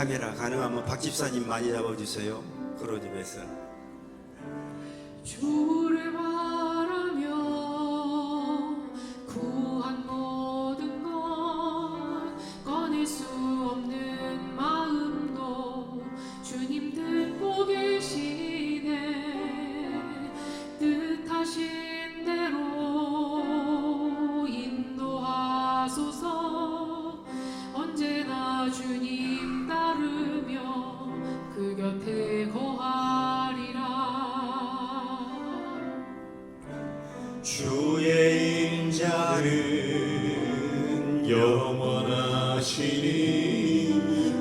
카메라. 가능하면 박 집사님 많이 잡아주세요. 크로즈에서 주의 인자는 영원하시니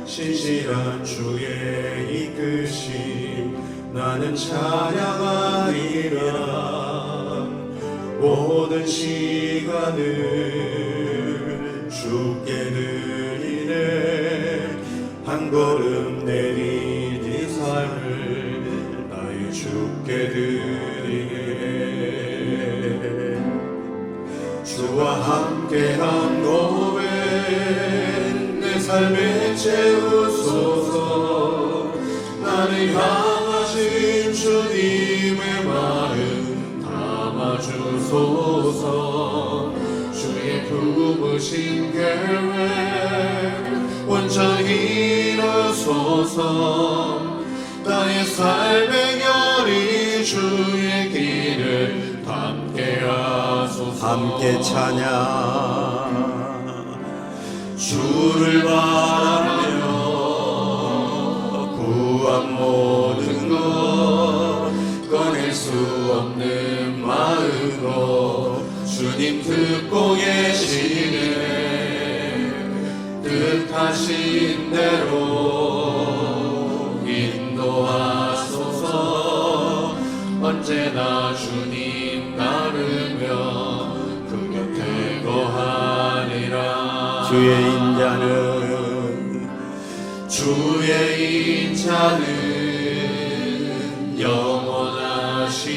신실한 주의 이끄심 나는 찬양하리라. 모든 시간을 주께 드리네. 한 걸음 내 함께한 고백 내 삶에 채우소서. 나를 향하신 주님의 마음 담아주소서. 주의 품으신 계획 온전히 이루소서. 나의 삶의 결이 주의 함께 찬양. 주를 바라며 구한 모든 것 꺼낼 수 없는 마음으로 주님 듣고 계시네 뜻하신 대로 주의 인자는 주의 인자는 영원하시니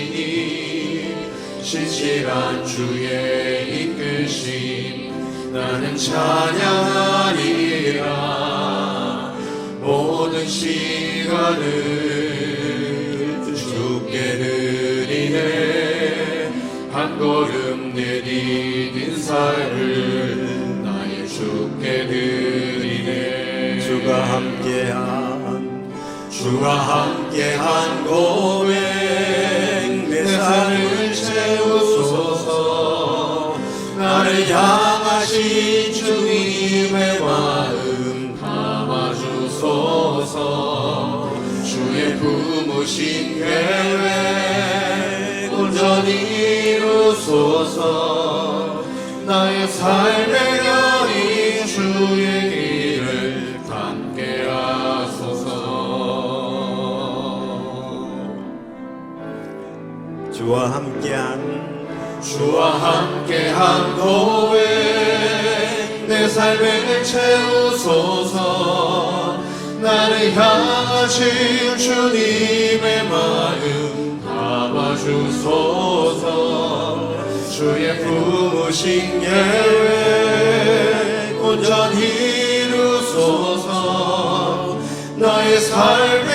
신실한 주의 이끄심 나는 찬양하리라. 모든 시간을 주께 드리네. 한 걸음 내디딘 삶을 주께 드리네. 주가 함께한 주와 함께한 고백 내 삶을 채우소서. 나를 향하신 주님의 마음 담아주소서. 주의 품으신 계획 온전히 이루소서. 나의 삶의 결 주와 함께한 주와 함께한 고백 내 삶을 채우소서. 나를 향하신 주님의 마음 담아주소서. 주의 품으신 계획 온전히 이루소서. 나의 삶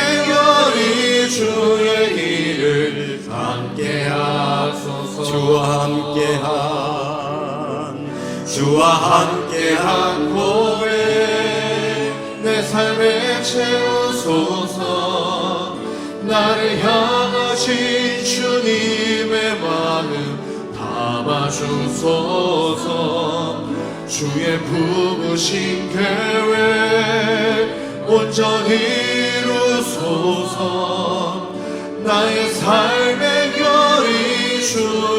함께한 고백 내 삶에 채우소서. 나를 향하신 주님의 마음 담아주소서. 주의 품으신 계획 온전히 이루소서. 나의 삶의 결이 주의